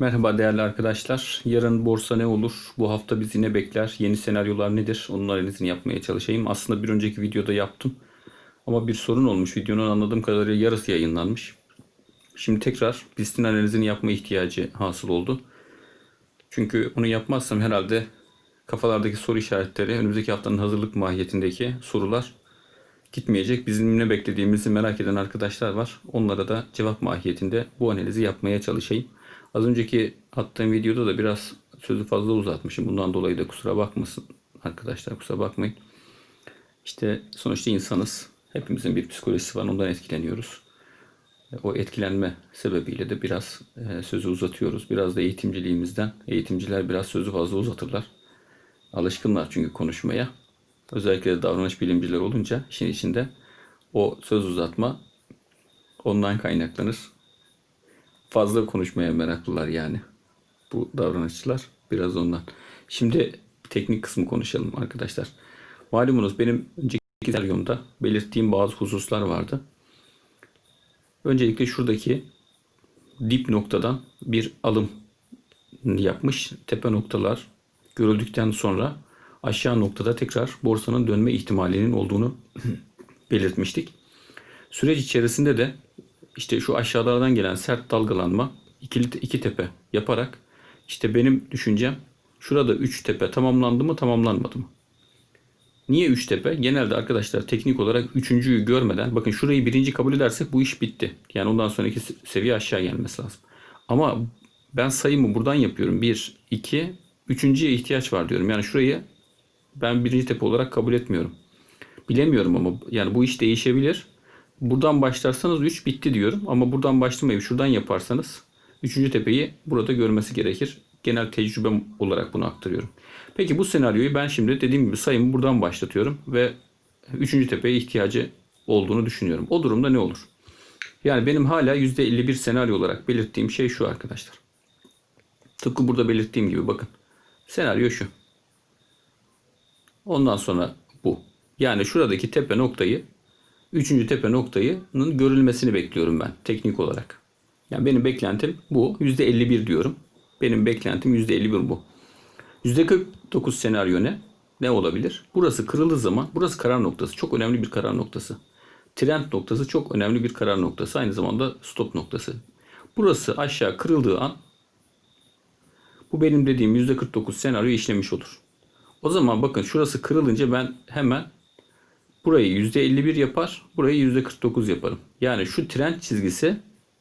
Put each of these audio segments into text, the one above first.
Merhaba değerli arkadaşlar. Yarın borsa ne olur? Bu hafta bizi ne bekler? Yeni senaryolar nedir? Onun analizini yapmaya çalışayım. Aslında bir önceki videoda yaptım. Ama bir sorun olmuş. Videonun anladığım kadarıyla yarısı yayınlanmış. Şimdi tekrar BIST'in analizini yapma ihtiyacı hasıl oldu. Çünkü onu yapmazsam herhalde kafalardaki soru işaretleri, önümüzdeki haftanın hazırlık mahiyetindeki sorular gitmeyecek. Bizim ne beklediğimizi merak eden arkadaşlar var. Onlara da cevap mahiyetinde bu analizi yapmaya çalışayım. Az önceki attığım videoda da biraz sözü fazla uzatmışım. Bundan dolayı da kusura bakmasın arkadaşlar kusura bakmayın. İşte sonuçta insanız. Hepimizin bir psikolojisi var. Ondan etkileniyoruz. O etkilenme sebebiyle de biraz e, sözü uzatıyoruz. Biraz da eğitimciliğimizden. Eğitimciler biraz sözü fazla uzatırlar. Alışkınlar çünkü konuşmaya. Özellikle de davranış bilimciler olunca işin içinde o söz uzatma ondan kaynaklanır. Fazla konuşmaya meraklılar yani. Bu davranışçılar biraz ondan. Şimdi teknik kısmı konuşalım arkadaşlar. Malumunuz benim önceki senaryomda belirttiğim bazı hususlar vardı. Öncelikle şuradaki dip noktadan bir alım yapmış. Tepe noktalar görüldükten sonra aşağı noktada tekrar borsanın dönme ihtimalinin olduğunu belirtmiştik. Süreç içerisinde de işte şu aşağılardan gelen sert dalgalanma ikili iki tepe yaparak işte benim düşüncem şurada 3 tepe tamamlandı mı tamamlanmadı mı? Niye 3 tepe? Genelde arkadaşlar teknik olarak üçüncüyü görmeden bakın şurayı birinci kabul edersek bu iş bitti. Yani ondan sonraki seviye aşağı gelmesi lazım. Ama ben sayımı buradan yapıyorum. 1, 2, üçüncüye ihtiyaç var diyorum. Yani şurayı ben birinci tepe olarak kabul etmiyorum. Bilemiyorum ama yani bu iş değişebilir. Buradan başlarsanız 3 bitti diyorum. Ama buradan başlamayıp şuradan yaparsanız 3. tepeyi burada görmesi gerekir. Genel tecrübem olarak bunu aktarıyorum. Peki bu senaryoyu ben şimdi dediğim gibi sayımı buradan başlatıyorum ve 3. tepeye ihtiyacı olduğunu düşünüyorum. O durumda ne olur? Yani benim hala %51 senaryo olarak belirttiğim şey şu arkadaşlar. Tıpkı burada belirttiğim gibi bakın. Senaryo şu. Ondan sonra bu. Yani şuradaki tepe noktayı Üçüncü tepe noktayının görülmesini bekliyorum ben teknik olarak. Yani benim beklentim bu. %51 diyorum. Benim beklentim %51 bu. %49 senaryo ne? Ne olabilir? Burası kırıldığı zaman burası karar noktası. Çok önemli bir karar noktası. Trend noktası çok önemli bir karar noktası. Aynı zamanda stop noktası. Burası aşağı kırıldığı an bu benim dediğim %49 senaryo işlemiş olur. O zaman bakın şurası kırılınca ben hemen Burayı %51 yapar. Burayı %49 yaparım. Yani şu trend çizgisi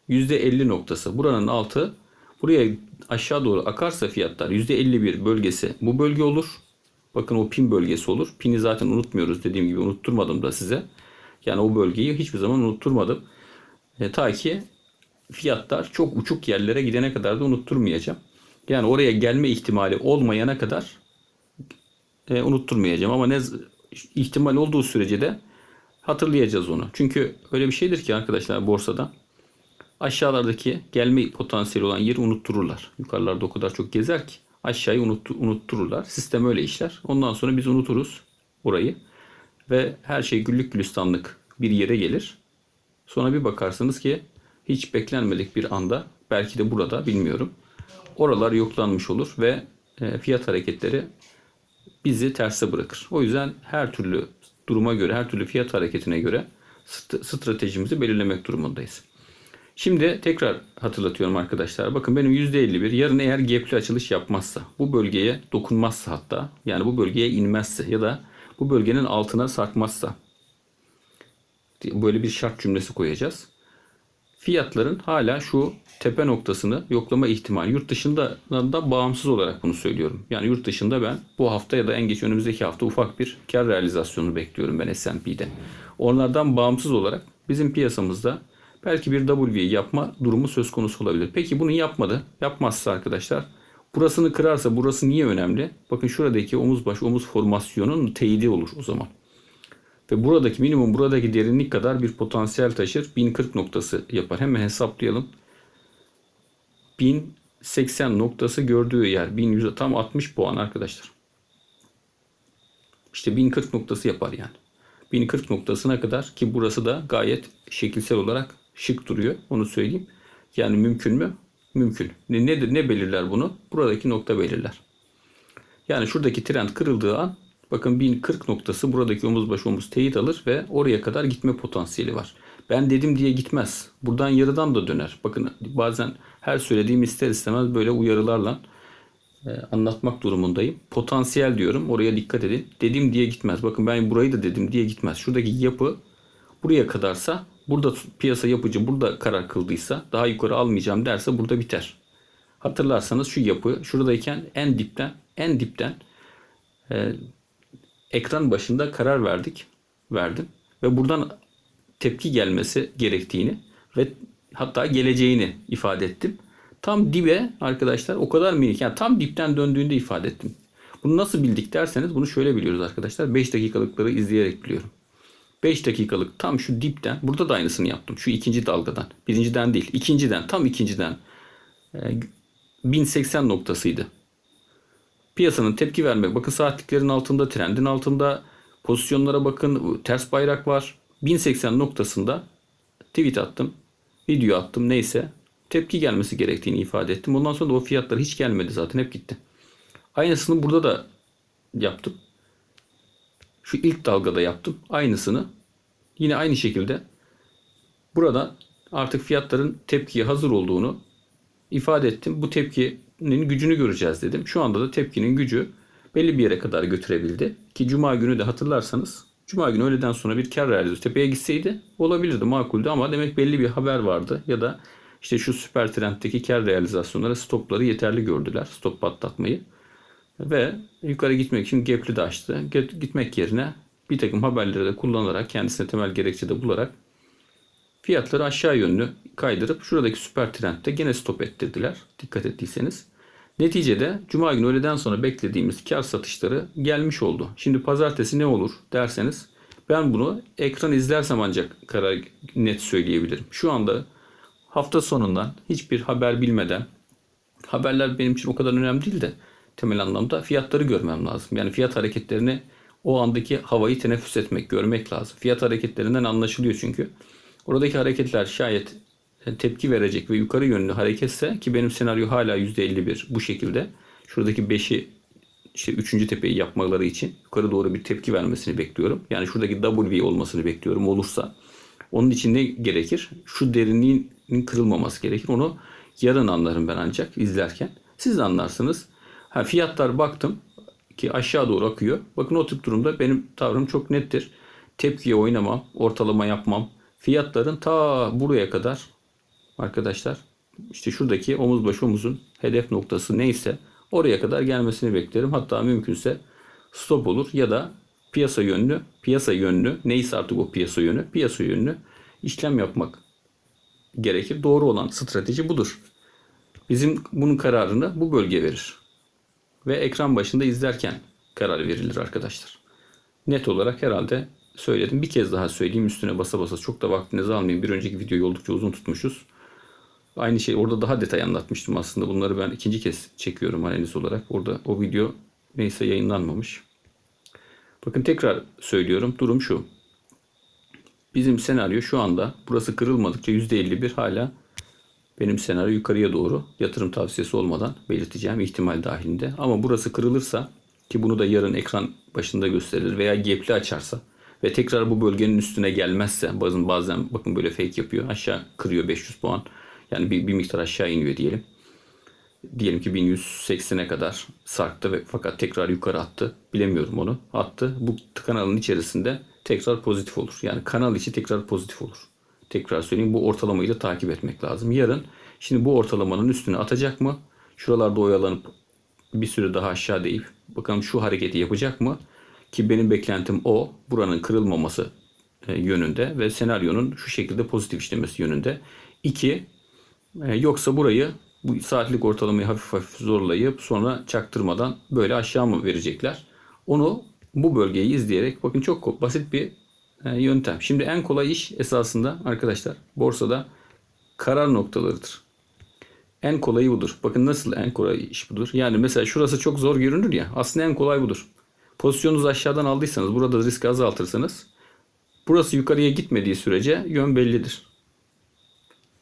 %50 noktası. Buranın altı buraya aşağı doğru akarsa fiyatlar %51 bölgesi bu bölge olur. Bakın o pin bölgesi olur. Pini zaten unutmuyoruz dediğim gibi unutturmadım da size. Yani o bölgeyi hiçbir zaman unutturmadım. E, ta ki fiyatlar çok uçuk yerlere gidene kadar da unutturmayacağım. Yani oraya gelme ihtimali olmayana kadar e, unutturmayacağım. Ama ne ihtimal olduğu sürece de hatırlayacağız onu. Çünkü öyle bir şeydir ki arkadaşlar borsada aşağılardaki gelme potansiyeli olan yeri unuttururlar. Yukarılarda o kadar çok gezer ki aşağıyı unut, unuttururlar. Sistem öyle işler. Ondan sonra biz unuturuz orayı ve her şey güllük gülistanlık bir yere gelir. Sonra bir bakarsınız ki hiç beklenmedik bir anda belki de burada bilmiyorum. Oralar yoklanmış olur ve e, fiyat hareketleri bizi terse bırakır. O yüzden her türlü duruma göre, her türlü fiyat hareketine göre stratejimizi belirlemek durumundayız. Şimdi tekrar hatırlatıyorum arkadaşlar. Bakın benim %51 yarın eğer gap'li açılış yapmazsa, bu bölgeye dokunmazsa hatta, yani bu bölgeye inmezse ya da bu bölgenin altına sarkmazsa böyle bir şart cümlesi koyacağız. Fiyatların hala şu tepe noktasını yoklama ihtimali yurt dışında da bağımsız olarak bunu söylüyorum. Yani yurt dışında ben bu hafta ya da en geç önümüzdeki hafta ufak bir kar realizasyonu bekliyorum ben S&P'de. Onlardan bağımsız olarak bizim piyasamızda belki bir W yapma durumu söz konusu olabilir. Peki bunu yapmadı. Yapmazsa arkadaşlar burasını kırarsa burası niye önemli? Bakın şuradaki omuz baş omuz formasyonun teyidi olur o zaman. Ve buradaki minimum buradaki derinlik kadar bir potansiyel taşır. 1040 noktası yapar. Hemen hesaplayalım. 1080 noktası gördüğü yer 1100 tam 60 puan arkadaşlar. İşte 1040 noktası yapar yani. 1040 noktasına kadar ki burası da gayet şekilsel olarak şık duruyor. Onu söyleyeyim. Yani mümkün mü? mümkün. Ne, nedir? Ne belirler bunu? Buradaki nokta belirler. Yani şuradaki trend kırıldığı an bakın 1040 noktası buradaki omuz başı omuz teyit alır ve oraya kadar gitme potansiyeli var. Ben dedim diye gitmez. Buradan yarıdan da döner. Bakın bazen her söylediğim ister istemez böyle uyarılarla e, anlatmak durumundayım. Potansiyel diyorum. Oraya dikkat edin. Dedim diye gitmez. Bakın ben burayı da dedim diye gitmez. Şuradaki yapı buraya kadarsa burada piyasa yapıcı burada karar kıldıysa daha yukarı almayacağım derse burada biter. Hatırlarsanız şu yapı şuradayken en dipten en dipten e, ekran başında karar verdik. Verdim. Ve buradan tepki gelmesi gerektiğini ve hatta geleceğini ifade ettim. Tam dibe arkadaşlar o kadar minik yani tam dipten döndüğünde ifade ettim. Bunu nasıl bildik derseniz bunu şöyle biliyoruz arkadaşlar. 5 dakikalıkları izleyerek biliyorum. 5 dakikalık tam şu dipten burada da aynısını yaptım. Şu ikinci dalgadan. Birinciden değil. ikinciden tam ikinciden. E, 1080 noktasıydı. Piyasanın tepki verme. Bakın saatliklerin altında, trendin altında. Pozisyonlara bakın. Ters bayrak var. 1080 noktasında tweet attım. Video attım neyse. Tepki gelmesi gerektiğini ifade ettim. Ondan sonra da o fiyatlar hiç gelmedi zaten. Hep gitti. Aynısını burada da yaptım. Şu ilk dalgada yaptım. Aynısını. Yine aynı şekilde burada artık fiyatların tepkiye hazır olduğunu ifade ettim. Bu tepkinin gücünü göreceğiz dedim. Şu anda da tepkinin gücü belli bir yere kadar götürebildi. Ki cuma günü de hatırlarsanız cuma günü öğleden sonra bir kar realizasyonu tepeye gitseydi olabilirdi makuldü ama demek belli bir haber vardı ya da işte şu süper trenddeki kar realizasyonları stopları yeterli gördüler. Stop patlatmayı. Ve yukarı gitmek için gap'li de açtı. Gitmek yerine bir takım haberleri de kullanarak kendisine temel gerekçe de bularak fiyatları aşağı yönlü kaydırıp şuradaki süper trendde gene stop ettirdiler. Dikkat ettiyseniz. Neticede Cuma günü öğleden sonra beklediğimiz kar satışları gelmiş oldu. Şimdi pazartesi ne olur derseniz ben bunu ekran izlersem ancak karar net söyleyebilirim. Şu anda hafta sonundan hiçbir haber bilmeden haberler benim için o kadar önemli değil de temel anlamda fiyatları görmem lazım. Yani fiyat hareketlerini o andaki havayı teneffüs etmek, görmek lazım. Fiyat hareketlerinden anlaşılıyor çünkü. Oradaki hareketler şayet tepki verecek ve yukarı yönlü hareketse ki benim senaryo hala %51 bu şekilde. Şuradaki 5'i işte 3. tepeyi yapmaları için yukarı doğru bir tepki vermesini bekliyorum. Yani şuradaki W olmasını bekliyorum olursa. Onun için ne gerekir? Şu derinliğin kırılmaması gerekir. Onu yarın anlarım ben ancak izlerken. Siz de anlarsınız. Ha, fiyatlar baktım ki aşağı doğru akıyor. Bakın o tip durumda benim tavrım çok nettir. Tepkiye oynamam, ortalama yapmam. Fiyatların ta buraya kadar arkadaşlar işte şuradaki omuz başı omuzun hedef noktası neyse oraya kadar gelmesini beklerim. Hatta mümkünse stop olur ya da piyasa yönlü, piyasa yönlü neyse artık o piyasa yönü, piyasa yönlü işlem yapmak gerekir. Doğru olan strateji budur. Bizim bunun kararını bu bölge verir. Ve ekran başında izlerken karar verilir arkadaşlar. Net olarak herhalde söyledim. Bir kez daha söyleyeyim üstüne basa basa çok da vaktinizi almayayım. Bir önceki videoyu oldukça uzun tutmuşuz. Aynı şey orada daha detay anlatmıştım aslında. Bunları ben ikinci kez çekiyorum analiz olarak. Orada o video neyse yayınlanmamış. Bakın tekrar söylüyorum. Durum şu. Bizim senaryo şu anda burası kırılmadıkça %51 hala benim senaryo yukarıya doğru yatırım tavsiyesi olmadan belirteceğim ihtimal dahilinde. Ama burası kırılırsa ki bunu da yarın ekran başında gösterir veya gap'li açarsa ve tekrar bu bölgenin üstüne gelmezse bazen bazen bakın böyle fake yapıyor. Aşağı kırıyor 500 puan. Yani bir, bir miktar aşağı iniyor diyelim. Diyelim ki 1180'e kadar sarktı ve fakat tekrar yukarı attı. Bilemiyorum onu. Attı. Bu kanalın içerisinde tekrar pozitif olur. Yani kanal içi tekrar pozitif olur. Tekrar söyleyeyim bu ortalamayı da takip etmek lazım. Yarın şimdi bu ortalamanın üstüne atacak mı? Şuralarda oyalanıp bir süre daha aşağı deyip bakalım şu hareketi yapacak mı? Ki benim beklentim o. Buranın kırılmaması e, yönünde ve senaryonun şu şekilde pozitif işlemesi yönünde. İki, e, yoksa burayı bu saatlik ortalamayı hafif hafif zorlayıp sonra çaktırmadan böyle aşağı mı verecekler? Onu bu bölgeyi izleyerek bakın çok basit bir e, yöntem. Şimdi en kolay iş esasında arkadaşlar borsada karar noktalarıdır. En kolayı budur. Bakın nasıl en kolay iş budur. Yani mesela şurası çok zor görünür ya. Aslında en kolay budur. Pozisyonunuzu aşağıdan aldıysanız burada riski azaltırsanız burası yukarıya gitmediği sürece yön bellidir.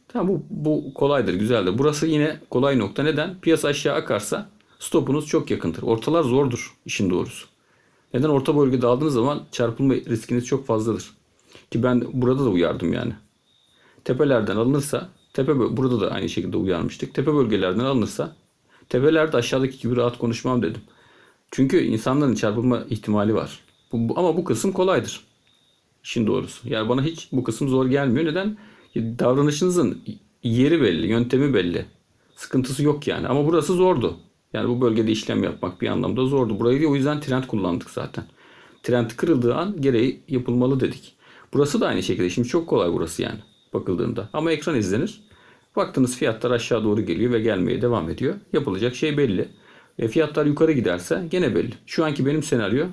Tamam bu, bu kolaydır, güzeldir. Burası yine kolay nokta. Neden? Piyasa aşağı akarsa stopunuz çok yakındır. Ortalar zordur işin doğrusu. Neden? Orta bölgede aldığınız zaman çarpılma riskiniz çok fazladır. Ki ben burada da uyardım yani. Tepelerden alınırsa, tepe burada da aynı şekilde uyarmıştık. Tepe bölgelerden alınırsa, tepelerde aşağıdaki gibi rahat konuşmam dedim. Çünkü insanların çarpılma ihtimali var. Bu, bu- ama bu kısım kolaydır. İşin doğrusu. Yani bana hiç bu kısım zor gelmiyor. Neden? Davranışınızın yeri belli, yöntemi belli. Sıkıntısı yok yani. Ama burası zordu. Yani bu bölgede işlem yapmak bir anlamda zordu. Burayı o yüzden trend kullandık zaten. Trend kırıldığı an gereği yapılmalı dedik. Burası da aynı şekilde. Şimdi çok kolay burası yani bakıldığında. Ama ekran izlenir. Baktınız fiyatlar aşağı doğru geliyor ve gelmeye devam ediyor. Yapılacak şey belli. E, fiyatlar yukarı giderse gene belli. Şu anki benim senaryo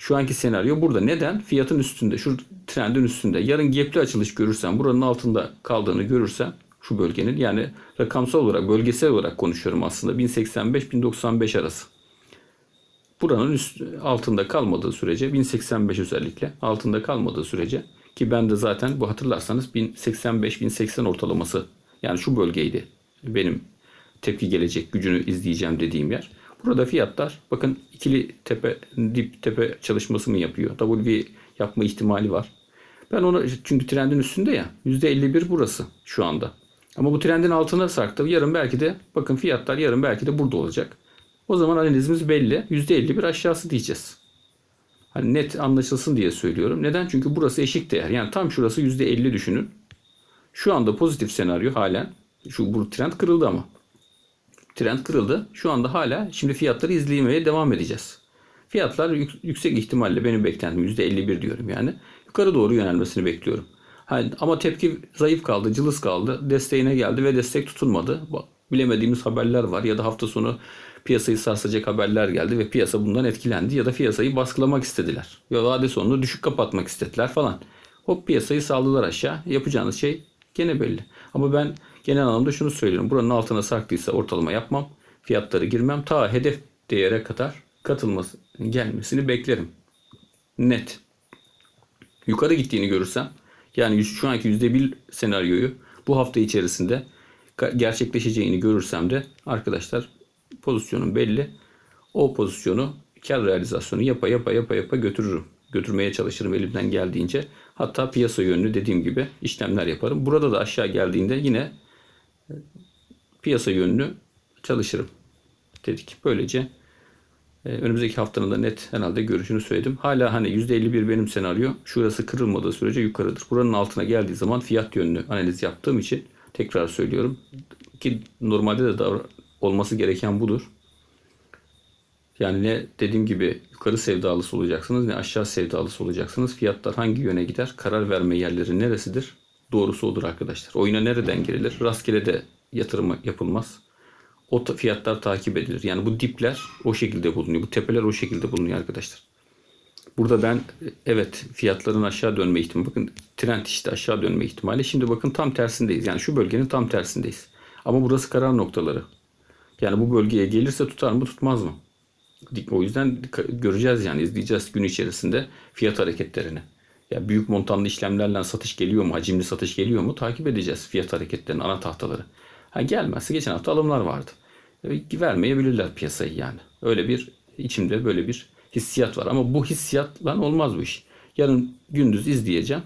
şu anki senaryo burada. Neden? Fiyatın üstünde, şu trendin üstünde. Yarın gapli açılış görürsem, buranın altında kaldığını görürsem şu bölgenin yani rakamsal olarak, bölgesel olarak konuşuyorum aslında 1085-1095 arası. Buranın üst, altında kalmadığı sürece 1085 özellikle altında kalmadığı sürece ki ben de zaten bu hatırlarsanız 1085-1080 ortalaması yani şu bölgeydi benim tepki gelecek gücünü izleyeceğim dediğim yer. Burada fiyatlar bakın ikili tepe dip tepe çalışması mı yapıyor? W yapma ihtimali var. Ben onu çünkü trendin üstünde ya %51 burası şu anda. Ama bu trendin altına sarktı. Yarın belki de bakın fiyatlar yarın belki de burada olacak. O zaman analizimiz belli. %51 aşağısı diyeceğiz. Hani net anlaşılsın diye söylüyorum. Neden? Çünkü burası eşik değer. Yani tam şurası %50 düşünün. Şu anda pozitif senaryo halen. Şu bu trend kırıldı ama. Trend kırıldı. Şu anda hala şimdi fiyatları izlemeye devam edeceğiz. Fiyatlar yük- yüksek ihtimalle benim beklentim %51 diyorum yani. Yukarı doğru yönelmesini bekliyorum. Hani ama tepki zayıf kaldı, cılız kaldı. Desteğine geldi ve destek tutunmadı. Bilemediğimiz haberler var ya da hafta sonu piyasayı sarsacak haberler geldi ve piyasa bundan etkilendi ya da piyasayı baskılamak istediler. Ya vade sonunu düşük kapatmak istediler falan. Hop piyasayı saldılar aşağı. Yapacağınız şey gene belli. Ama ben genel anlamda şunu söylüyorum. Buranın altına sarktıysa ortalama yapmam. Fiyatları girmem. Ta hedef değere kadar katılması gelmesini beklerim. Net. Yukarı gittiğini görürsem yani şu anki %1 senaryoyu bu hafta içerisinde gerçekleşeceğini görürsem de arkadaşlar pozisyonum belli. O pozisyonu kar realizasyonu yapa yapa yapa yapa götürürüm. Götürmeye çalışırım elimden geldiğince. Hatta piyasa yönlü dediğim gibi işlemler yaparım. Burada da aşağı geldiğinde yine e, piyasa yönlü çalışırım dedik. Böylece önümüzdeki haftanın da net herhalde görüşünü söyledim. Hala hani %51 benim senaryo. Şurası kırılmadığı sürece yukarıdır. Buranın altına geldiği zaman fiyat yönlü analiz yaptığım için tekrar söylüyorum. Ki normalde de davra- olması gereken budur. Yani ne dediğim gibi yukarı sevdalısı olacaksınız ne aşağı sevdalısı olacaksınız. Fiyatlar hangi yöne gider? Karar verme yerleri neresidir? Doğrusu odur arkadaşlar. Oyuna nereden girilir? Rastgele de yatırım yapılmaz. O fiyatlar takip edilir. Yani bu dipler o şekilde bulunuyor. Bu tepeler o şekilde bulunuyor arkadaşlar. Burada ben evet fiyatların aşağı dönme ihtimali. Bakın trend işte aşağı dönme ihtimali. Şimdi bakın tam tersindeyiz. Yani şu bölgenin tam tersindeyiz. Ama burası karar noktaları. Yani bu bölgeye gelirse tutar mı tutmaz mı? O yüzden göreceğiz yani izleyeceğiz gün içerisinde fiyat hareketlerini. Ya büyük montanlı işlemlerle satış geliyor mu, hacimli satış geliyor mu takip edeceğiz fiyat hareketlerinin ana tahtaları. Ha gelmezse geçen hafta alımlar vardı. E, vermeyebilirler piyasayı yani. Öyle bir içimde böyle bir hissiyat var ama bu hissiyatla olmaz bu iş. Yarın gündüz izleyeceğim.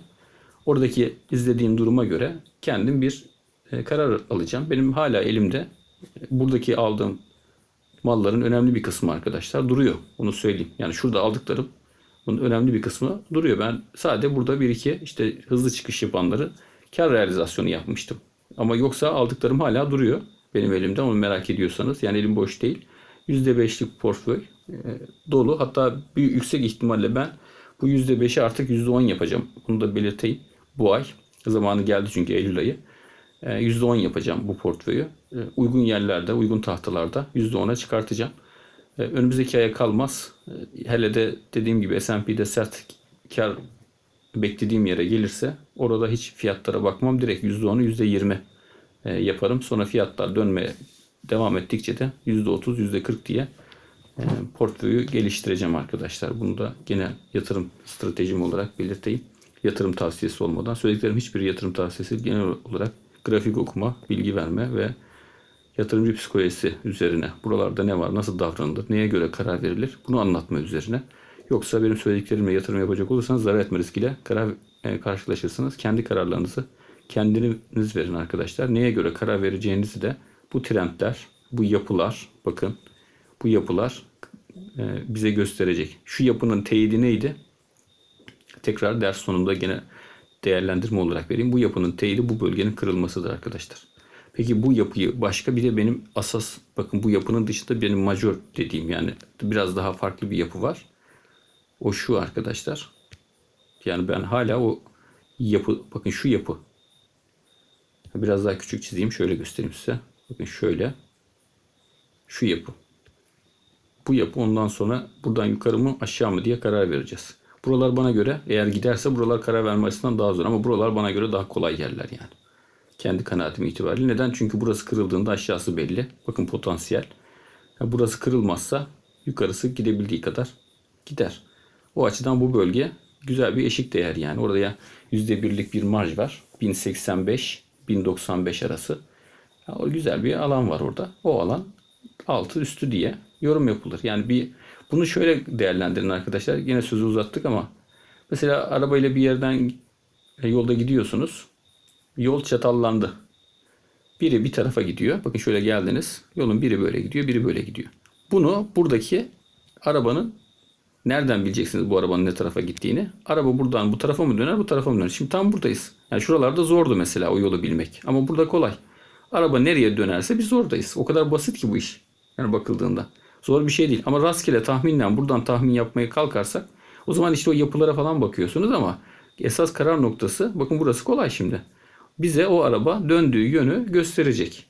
Oradaki izlediğim duruma göre kendim bir e, karar alacağım. Benim hala elimde e, buradaki aldığım malların önemli bir kısmı arkadaşlar duruyor. Onu söyleyeyim. Yani şurada aldıklarım bunun önemli bir kısmı duruyor. Ben sadece burada bir iki işte hızlı çıkış yapanları kar realizasyonu yapmıştım. Ama yoksa aldıklarım hala duruyor benim elimde. Onu merak ediyorsanız. Yani elim boş değil. %5'lik portföy e, dolu. Hatta bir yüksek ihtimalle ben bu %5'i artık %10 yapacağım. Bunu da belirteyim. Bu ay zamanı geldi çünkü Eylül ayı. E, %10 yapacağım bu portföyü. E, Uygun yerlerde, uygun tahtalarda %10'a çıkartacağım. E, Önümüzdeki aya kalmaz. E, Hele de dediğim gibi S&P'de sert kar beklediğim yere gelirse orada hiç fiyatlara bakmam. Direkt %10'u %20 e, yaparım. Sonra fiyatlar dönmeye devam ettikçe de %30, %40 diye e, portföyü geliştireceğim arkadaşlar. Bunu da genel yatırım stratejim olarak belirteyim. Yatırım tavsiyesi olmadan. Söylediklerim hiçbir yatırım tavsiyesi genel olarak grafik okuma, bilgi verme ve yatırımcı psikolojisi üzerine. Buralarda ne var, nasıl davranılır, neye göre karar verilir bunu anlatma üzerine. Yoksa benim söylediklerimle yatırım yapacak olursanız zarar etme riskiyle karar e, karşılaşırsınız. Kendi kararlarınızı kendiniz verin arkadaşlar. Neye göre karar vereceğinizi de bu trendler, bu yapılar, bakın bu yapılar e, bize gösterecek. Şu yapının teyidi neydi? Tekrar ders sonunda gene değerlendirme olarak vereyim. Bu yapının teyidi bu bölgenin kırılmasıdır arkadaşlar. Peki bu yapıyı başka bir de benim asas bakın bu yapının dışında benim majör dediğim yani biraz daha farklı bir yapı var. O şu arkadaşlar. Yani ben hala o yapı bakın şu yapı. Biraz daha küçük çizeyim şöyle göstereyim size. Bakın şöyle. Şu yapı. Bu yapı ondan sonra buradan yukarı mı aşağı mı diye karar vereceğiz. Buralar bana göre eğer giderse buralar karar verme açısından daha zor ama buralar bana göre daha kolay yerler yani. Kendi kanaatim itibariyle. Neden? Çünkü burası kırıldığında aşağısı belli. Bakın potansiyel. Ya burası kırılmazsa yukarısı gidebildiği kadar gider. O açıdan bu bölge güzel bir eşik değer yani. Orada ya %1'lik bir marj var. 1085-1095 arası. Ya o güzel bir alan var orada. O alan altı üstü diye yorum yapılır. Yani bir bunu şöyle değerlendirin arkadaşlar. Yine sözü uzattık ama mesela arabayla bir yerden yolda gidiyorsunuz. Yol çatallandı. Biri bir tarafa gidiyor. Bakın şöyle geldiniz. Yolun biri böyle gidiyor, biri böyle gidiyor. Bunu buradaki arabanın nereden bileceksiniz bu arabanın ne tarafa gittiğini? Araba buradan bu tarafa mı döner, bu tarafa mı döner? Şimdi tam buradayız. Yani şuralarda zordu mesela o yolu bilmek. Ama burada kolay. Araba nereye dönerse biz oradayız. O kadar basit ki bu iş. Yani bakıldığında. Zor bir şey değil. Ama rastgele tahminle buradan tahmin yapmaya kalkarsak o zaman işte o yapılara falan bakıyorsunuz ama esas karar noktası bakın burası kolay şimdi. Bize o araba döndüğü yönü gösterecek.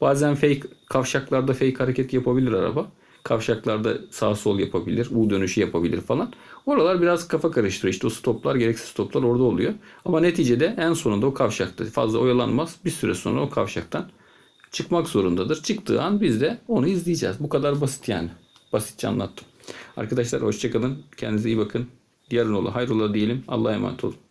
Bazen fake kavşaklarda fake hareket yapabilir araba. Kavşaklarda sağ sol yapabilir, U dönüşü yapabilir falan. Oralar biraz kafa karıştırıyor. İşte o stoplar, gereksiz stoplar orada oluyor. Ama neticede en sonunda o kavşakta fazla oyalanmaz. Bir süre sonra o kavşaktan çıkmak zorundadır. Çıktığı an biz de onu izleyeceğiz. Bu kadar basit yani. Basitçe anlattım. Arkadaşlar hoşçakalın. Kendinize iyi bakın. Yarın ola hayrola diyelim. Allah'a emanet olun.